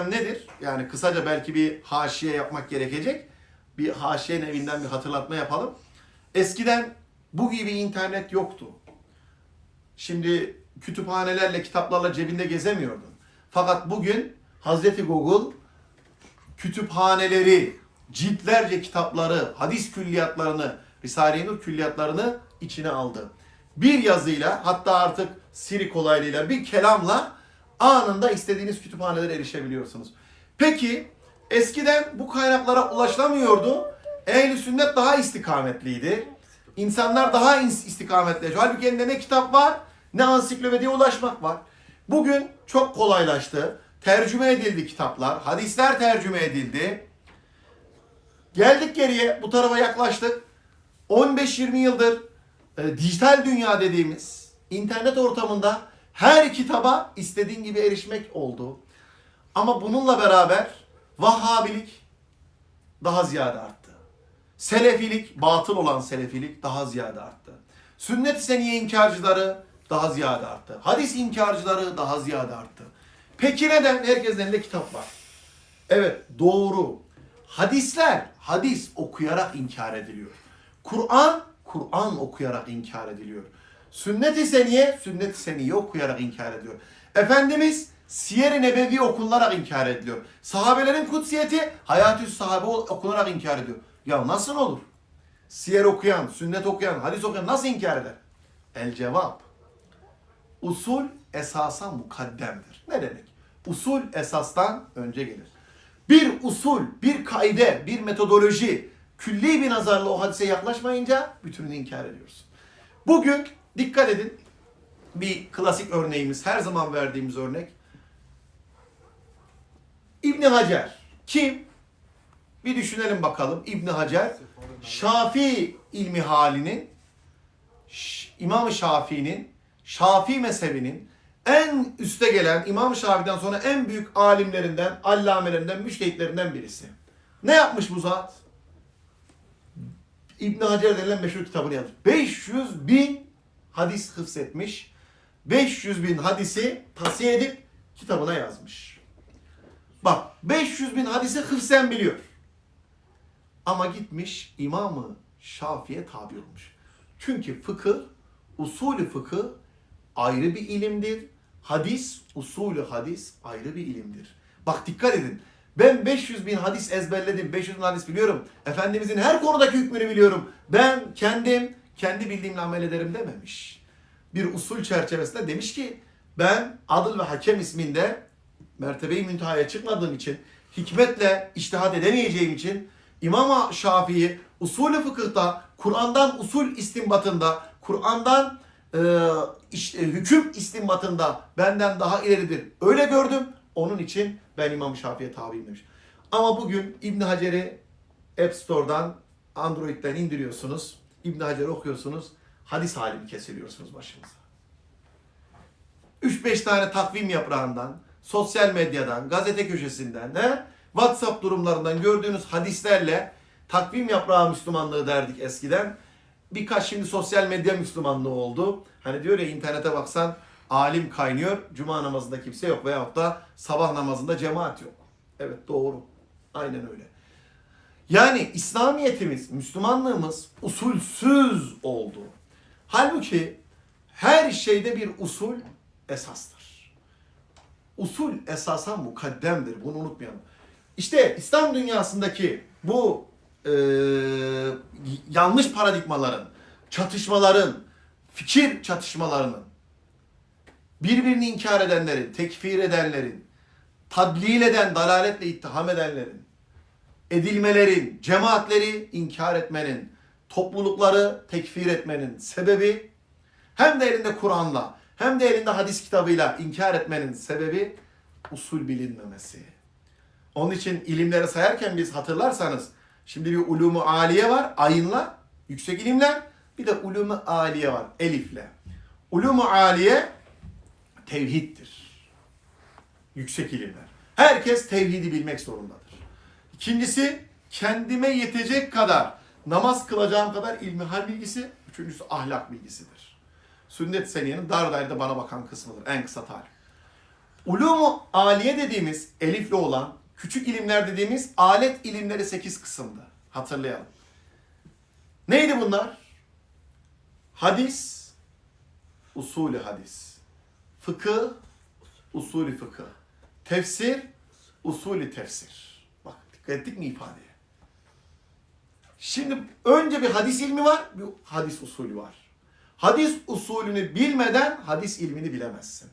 Nedir? Yani kısaca belki bir haşiye yapmak gerekecek. Bir haşiye evinden bir hatırlatma yapalım. Eskiden bu gibi internet yoktu. Şimdi kütüphanelerle, kitaplarla cebinde gezemiyordun. Fakat bugün Hazreti Google kütüphaneleri, ciltlerce kitapları, hadis külliyatlarını, Risale-i Nur külliyatlarını içine aldı. Bir yazıyla hatta artık Siri kolaylığıyla bir kelamla anında istediğiniz kütüphanelere erişebiliyorsunuz. Peki eskiden bu kaynaklara ulaşılamıyordu. Ehl-i sünnet daha istikametliydi. İnsanlar daha istikametli. Halbuki elinde ne kitap var ne ansiklopediye ulaşmak var. Bugün çok kolaylaştı. Tercüme edildi kitaplar. Hadisler tercüme edildi. Geldik geriye bu tarafa yaklaştık. 15-20 yıldır e, dijital dünya dediğimiz internet ortamında her kitaba istediğin gibi erişmek oldu. Ama bununla beraber Vahhabilik daha ziyade arttı. Selefilik, batıl olan selefilik daha ziyade arttı. Sünnet-i seniye inkarcıları daha ziyade arttı. Hadis inkarcıları daha ziyade arttı. Peki neden? Herkesin elinde kitap var. Evet doğru. Hadisler hadis okuyarak inkar ediliyor. Kur'an Kur'an okuyarak inkar ediliyor. Sünnet-i seniye sünnet-i seniye okuyarak inkar ediliyor. Efendimiz Siyer-i Nebevi okunarak inkar ediliyor. Sahabelerin kutsiyeti hayatü sahabe okunarak inkar ediyor. Ya nasıl olur? Siyer okuyan, sünnet okuyan, hadis okuyan nasıl inkar eder? El cevap. Usul esasa mukaddemdir. Ne demek? Usul esastan önce gelir. Bir usul, bir kaide, bir metodoloji külli bir nazarla o hadise yaklaşmayınca bütününü inkar ediyoruz. Bugün dikkat edin bir klasik örneğimiz, her zaman verdiğimiz örnek. İbni Hacer. Kim? Bir düşünelim bakalım. İbni Hacer, Şafii ilmi halinin, İmam-ı Şafii'nin, Şafii mezhebinin en üste gelen İmam Şafii'den sonra en büyük alimlerinden, allamelerinden, müştehitlerinden birisi. Ne yapmış bu zat? İbn Hacer denilen meşhur kitabını yazmış. 500 bin hadis hıfzetmiş. 500 bin hadisi tavsiye edip kitabına yazmış. Bak 500 bin hadisi hıfzen biliyor. Ama gitmiş imamı Şafii'ye tabi olmuş. Çünkü fıkıh, usulü fıkıh ayrı bir ilimdir. Hadis, usulü hadis ayrı bir ilimdir. Bak dikkat edin. Ben 500 bin hadis ezberledim, 500 bin hadis biliyorum. Efendimizin her konudaki hükmünü biliyorum. Ben kendim, kendi bildiğimle amel ederim dememiş. Bir usul çerçevesinde demiş ki ben Adıl ve Hakem isminde mertebeyi müntehaya çıkmadığım için, hikmetle iştihat edemeyeceğim için İmam Şafii usulü fıkıhta, Kur'an'dan usul istinbatında, Kur'an'dan e, işte, hüküm istinbatında benden daha ileridir. Öyle gördüm. Onun için ben İmam Şafii'ye tabiyim demiş. Ama bugün İbn Hacer'i App Store'dan, Android'den indiriyorsunuz. İbn Hacer okuyorsunuz. Hadis halini kesiliyorsunuz başınıza. 3-5 tane takvim yaprağından, sosyal medyadan, gazete köşesinden, he? WhatsApp durumlarından gördüğünüz hadislerle takvim yaprağı Müslümanlığı derdik eskiden. Birkaç şimdi sosyal medya Müslümanlığı oldu. Hani diyor ya internete baksan alim kaynıyor, cuma namazında kimse yok veyahut da sabah namazında cemaat yok. Evet doğru. Aynen öyle. Yani İslamiyetimiz, Müslümanlığımız usulsüz oldu. Halbuki her şeyde bir usul esastır. Usul esasa mukaddemdir. Bunu unutmayalım. İşte İslam dünyasındaki bu e, yanlış paradigmaların, çatışmaların, fikir çatışmalarının, birbirini inkar edenlerin, tekfir edenlerin, tadlil eden, dalaletle ittiham edenlerin, edilmelerin, cemaatleri inkar etmenin, toplulukları tekfir etmenin sebebi hem de elinde Kur'an'la hem de elinde hadis kitabıyla inkar etmenin sebebi usul bilinmemesi. Onun için ilimleri sayarken biz hatırlarsanız şimdi bir ulumu aliye var ayınla yüksek ilimler bir de ulumu aliye var elifle. Ulumu aliye tevhiddir. Yüksek ilimler. Herkes tevhidi bilmek zorundadır. İkincisi kendime yetecek kadar namaz kılacağım kadar ilmihal bilgisi. Üçüncüsü ahlak bilgisidir. Sünnet seniyenin dar dairede bana bakan kısmıdır. En kısa tarif. Ulumu aliye dediğimiz elifli olan küçük ilimler dediğimiz alet ilimleri 8 kısımdı. Hatırlayalım. Neydi bunlar? Hadis, usulü hadis. Fıkıh, usulü fıkıh. Tefsir, usulü tefsir. Dikkat ettik mi ifadeye? Şimdi önce bir hadis ilmi var, bir hadis usulü var. Hadis usulünü bilmeden hadis ilmini bilemezsin.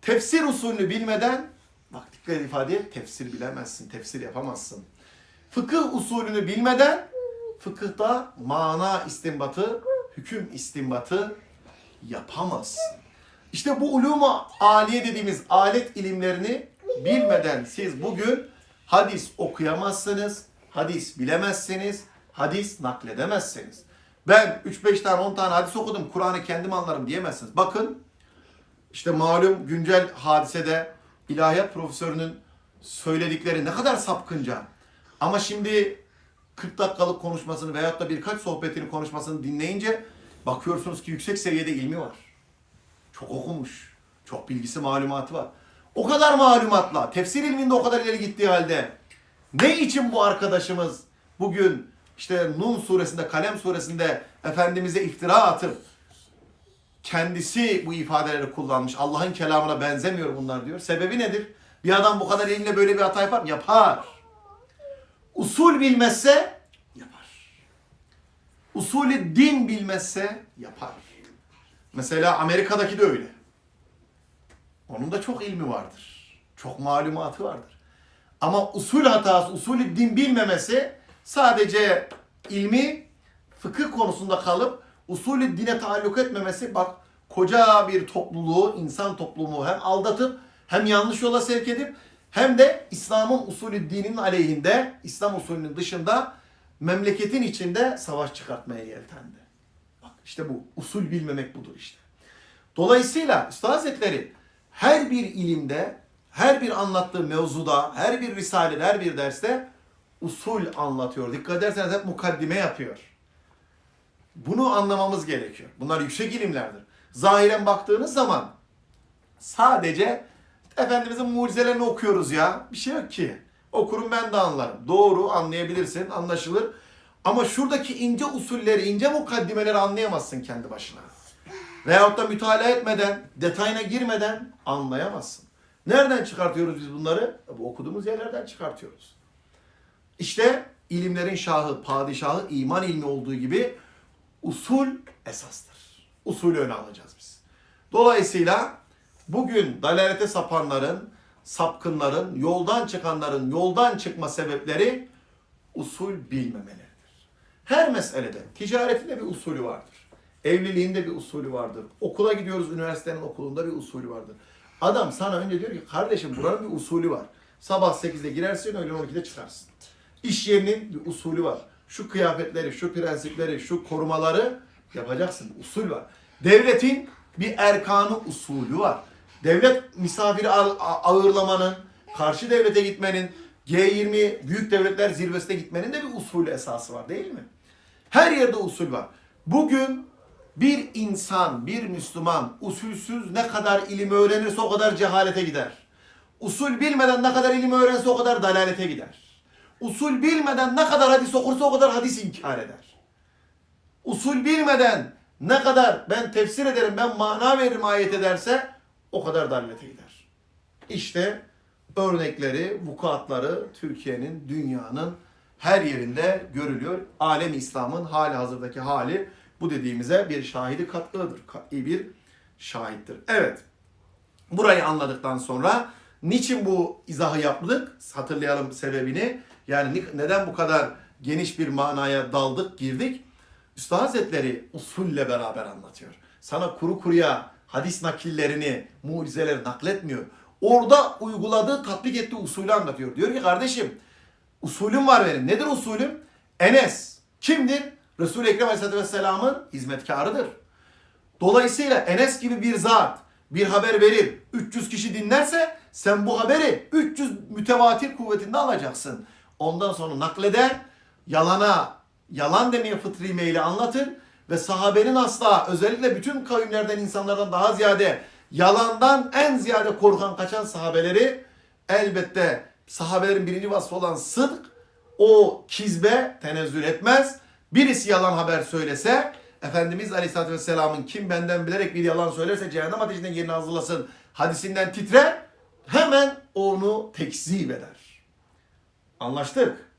Tefsir usulünü bilmeden, bak dikkat et ifadeye, tefsir bilemezsin, tefsir yapamazsın. Fıkıh usulünü bilmeden, fıkıhta mana istinbatı, hüküm istinbatı yapamazsın. İşte bu uluma aliye dediğimiz alet ilimlerini bilmeden siz bugün hadis okuyamazsınız, hadis bilemezsiniz, hadis nakledemezsiniz. Ben 3-5 tane 10 tane hadis okudum, Kur'an'ı kendim anlarım diyemezsiniz. Bakın işte malum güncel hadisede ilahiyat profesörünün söyledikleri ne kadar sapkınca. Ama şimdi 40 dakikalık konuşmasını veyahut da birkaç sohbetini konuşmasını dinleyince bakıyorsunuz ki yüksek seviyede ilmi var. Çok okumuş. Çok bilgisi malumatı var. O kadar malumatla, tefsir ilminde o kadar ileri gittiği halde ne için bu arkadaşımız bugün işte Nun suresinde, Kalem suresinde Efendimiz'e iftira atıp kendisi bu ifadeleri kullanmış. Allah'ın kelamına benzemiyor bunlar diyor. Sebebi nedir? Bir adam bu kadar eline böyle bir hata yapar mı? Yapar. Usul bilmezse yapar. Usulü din bilmezse yapar. Mesela Amerika'daki de öyle. Onun da çok ilmi vardır. Çok malumatı vardır. Ama usul hatası, usulü din bilmemesi sadece ilmi fıkıh konusunda kalıp usulü dine taalluk etmemesi bak koca bir topluluğu, insan toplumu hem aldatıp hem yanlış yola sevk edip hem de İslam'ın usulü dinin aleyhinde, İslam usulünün dışında memleketin içinde savaş çıkartmaya yeltendi. Bak işte bu usul bilmemek budur işte. Dolayısıyla Üstad Hazretleri her bir ilimde, her bir anlattığı mevzuda, her bir risalede, her bir derste usul anlatıyor. Dikkat ederseniz hep mukaddime yapıyor. Bunu anlamamız gerekiyor. Bunlar yüksek ilimlerdir. Zahiren baktığınız zaman sadece Efendimizin mucizelerini okuyoruz ya. Bir şey yok ki. Okurum ben de anlarım. Doğru anlayabilirsin, anlaşılır. Ama şuradaki ince usulleri, ince mukaddimeleri anlayamazsın kendi başına. Veyahut da mütalaa etmeden, detayına girmeden anlayamazsın. Nereden çıkartıyoruz biz bunları? Bu okuduğumuz yerlerden çıkartıyoruz. İşte ilimlerin şahı, padişahı iman ilmi olduğu gibi usul esastır. Usulü öne alacağız biz. Dolayısıyla bugün dalalete sapanların, sapkınların, yoldan çıkanların yoldan çıkma sebepleri usul bilmemeleridir. Her meselede, ticaretinde bir usulü vardır. Evliliğinde bir usulü vardır. Okula gidiyoruz, üniversitenin okulunda bir usulü vardır. Adam sana önce diyor ki kardeşim buranın bir usulü var. Sabah 8'de girersin, öğlen 12'de çıkarsın. İş yerinin bir usulü var. Şu kıyafetleri, şu prensipleri, şu korumaları yapacaksın. Usul var. Devletin bir erkanı usulü var. Devlet misafiri ağ- ağırlamanın, karşı devlete gitmenin, G20 büyük devletler zirvesine gitmenin de bir usulü esası var değil mi? Her yerde usul var. Bugün bir insan, bir Müslüman usulsüz ne kadar ilim öğrenirse o kadar cehalete gider. Usul bilmeden ne kadar ilim öğrense o kadar dalalete gider. Usul bilmeden ne kadar hadis okursa o kadar hadis inkar eder. Usul bilmeden ne kadar ben tefsir ederim, ben mana veririm ayet ederse o kadar dalalete gider. İşte örnekleri, vukuatları Türkiye'nin, dünyanın her yerinde görülüyor. Alem İslam'ın hali hazırdaki hali bu dediğimize bir şahidi katkıdır. Kat'i bir şahittir. Evet. Burayı anladıktan sonra niçin bu izahı yaptık? Hatırlayalım sebebini. Yani ni- neden bu kadar geniş bir manaya daldık, girdik? Üstad Hazretleri usulle beraber anlatıyor. Sana kuru kuruya hadis nakillerini, mucizeleri nakletmiyor. Orada uyguladığı, tatbik ettiği usulü anlatıyor. Diyor ki kardeşim usulüm var benim. Nedir usulüm? Enes kimdir? Resul-i Ekrem Aleyhisselatü Vesselam'ın hizmetkarıdır. Dolayısıyla Enes gibi bir zat bir haber verir, 300 kişi dinlerse sen bu haberi 300 mütevatir kuvvetinde alacaksın. Ondan sonra nakleder, yalana, yalan demeye fıtri meyli anlatır ve sahabenin asla özellikle bütün kavimlerden insanlardan daha ziyade yalandan en ziyade korkan kaçan sahabeleri elbette sahabelerin birinci vasfı olan sıdk o kizbe tenezzül etmez. Birisi yalan haber söylese Efendimiz Aleyhisselatü Vesselam'ın kim benden bilerek bir yalan söylerse cehennem ateşinden yerini hazırlasın hadisinden titrer hemen onu tekzip eder. Anlaştık.